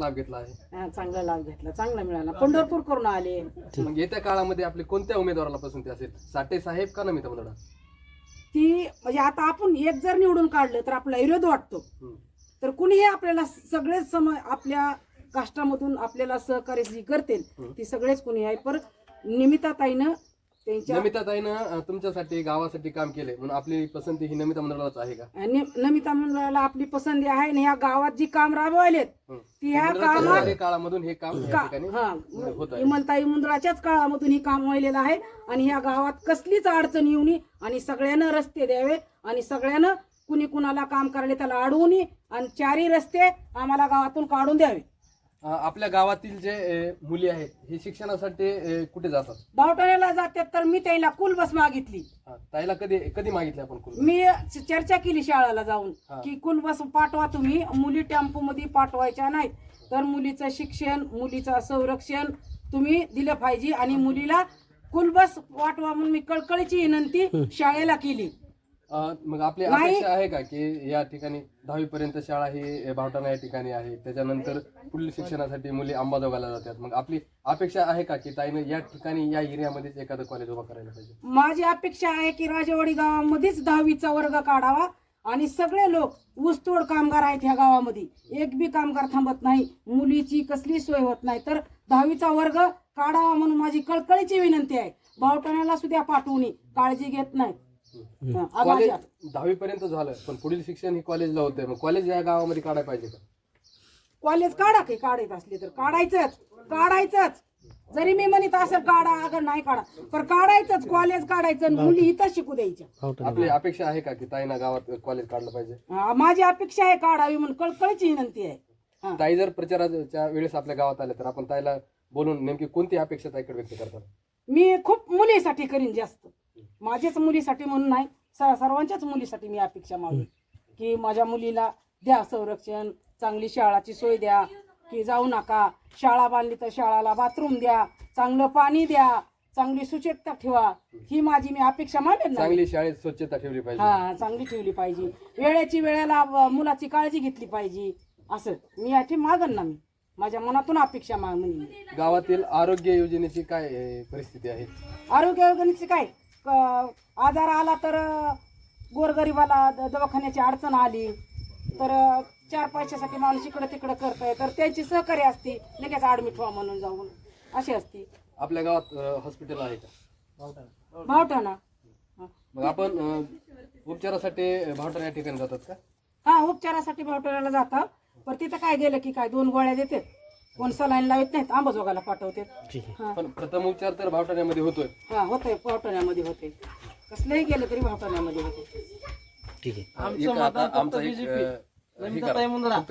लाभ घेतला आहे. हा, चांगला लाभ घेतला चांगला मिळाला. पंढरपूर करून आले. मग येत्या काळामध्ये आपले कोणत्या उमेदवाराला पसंती असेल? साठे साहेब का नमिता मंडळा? ती म्हणजे आता आपण एक जर निवडून काढलं तर आपला विरोध वाटतो. तर कुणीही आपल्याला सगळेच सम आपल्या काष्टामधून आपल्याला सहकार्य जी करतील. ती सगळेच कुणी आहे पर निमित्ताताईनं त्यांच्या नमिताताईनं अं, तुमच्यासाठी गावासाठी काम केले म्हणून आपली पसंती ही नमिता मंडळालाच आहे का? नि- नमिता मंडळाला आपली पसंती आहे आणि ह्या गावात जी काम राबवायलेत हं. ती ह्या कामात काळामधून हे काम या का- ठिकाणी हा होत आहे. इमलताई मुंद्राच्याच काळामधून ही काम व्हायलेलं आहे आणि ह्या गावात कसलीच अडचण येऊ नये आणि सगळ्यांना रस्ते द्यावे आणि सगळ्यांना कुणी कुणाला काम करायला त्याला अडवू नये आणि चारही रस्ते आम्हाला गावातून काढून द्यावे. आपल्या गावातील जे मुली आहेत हे शिक्षणासाठी कुठे जातात? बावटाण्याला जातात तर मी त्याला कुल बस मागितली. हा, ताईला कधी कधी मागितले आपण कुल मी च- चर्चा केली शाळेला जाऊन हा. की कुल बस पाठवा तुम्ही. मुली टेम्पो मध्ये पाठवायच्या नाहीत तर मुलीचं शिक्षण मुलीचं संरक्षण तुम्ही दिलं पाहिजे आणि मुलीला कुल बस पाठवा म्हणून मी कळकळीची विनंती शाळेला केली. अं, मग आपली नाही. अपेक्षा आहे का की या ठिकाणी दहावी पर्यंत शाळा ही भावटाणा या ठिकाणी आहे त्याच्यानंतर पुढील शिक्षणासाठी मुली अंबाजोगाला जातात? मग आपली अपेक्षा आहे का की ताईनं या ठिकाणी या एरियामध्येच एखादं कॉलेज उभा करायला पाहिजे? माझी अपेक्षा आहे की राजेवाडी गावामध्येच दहावीचा वर्ग काढावा आणि सगळे लोक ऊसतोड कामगार आहेत ह्या गावामध्ये. एक बी कामगार थांबत नाही मुलीची कसली सोय होत नाही. तर दहावीचा वर्ग काढावा म्हणून माझी कळकळीची विनंती आहे. बावटाण्याला सुद्धा पाठवून काळजी घेत नाही. कॉलेज. दहावी पर्यंत झालं पण पुढील शिक्षण ही कॉलेजला होतंय मग कॉलेज या गावामध्ये काढायला पाहिजे का? कॉलेज काढा काही काढायचं असले तर. काढायचंच काढायचंच. जरी मी म्हणत असेल काढा अगर नाही काढा पण काढायचंच कॉलेज काढायचं आणि मुली इथं शिकू द्यायच्या. आपली अपेक्षा आहे का की ताईना गावात कॉलेज काढलं पाहिजे? हा, माझी अपेक्षा आहे काढावी म्हणून. कळकळीची विनंती आहे. हा. ताई जर प्रचाराच्या वेळेस आपल्या गावात आले तर आपण ताईला बोलून नेमकी कोणती अपेक्षा ताईकडे व्यक्त करतात? मी खूप मुलीसाठी करीन जास्त. माझ्याच मुलीसाठी म्हणून नाही सर्वांच्याच मुलीसाठी मी अपेक्षा मागेन. की माझ्या मुलीला द्या संरक्षण चांगली शाळाची सोय द्या की जाऊ नका शाळा बांधली तर शाळाला बाथरूम द्या चांगलं पाणी द्या चांगली सुचितता ठेवा. ही माझी मी अपेक्षा मानेन चांगली शाळेत स्वच्छता ठेवली पाहिजे. हा चांगली ठेवली पाहिजे. वेळेची वेळेला मुलाची काळजी घेतली पाहिजे. असं. मी याची मागन ना मी. माझ्या मनातून अपेक्षा मागणी. गावातील आरोग्य योजनेची काय परिस्थिती आहे? आरोग्य योजनेची काय? आजार आला तर गोरगरिबाला दवाखान्याची अडचण आली तर चार पैशासाठी माणूस इकडं तिकडं करताय तर त्यांची सहकार्य असते लगेच ऍडमिट व्हा म्हणून जाऊन. अशी असते. आपल्या गावात हॉस्पिटल आहे का? भावटाना मग आपण अं, उपचारासाठी भावटाणा या ठिकाणी जातात का? हा उपचारासाठी भावटाण्याला जाता पण तिथं काय गेलं की काय दोन गोळ्या देतात. कोण सलाईन लावत नाहीत आंबाजोगाला पाठवतात. हा. पण प्रथम उपचार तर भावटाण्यामध्ये होतोय. हा होतंय भावटाण्यामध्ये होते कसलंही गेलं तरी भावटाण्यामध्ये होते एक आता आमचा एक अं, हे करा. फक्त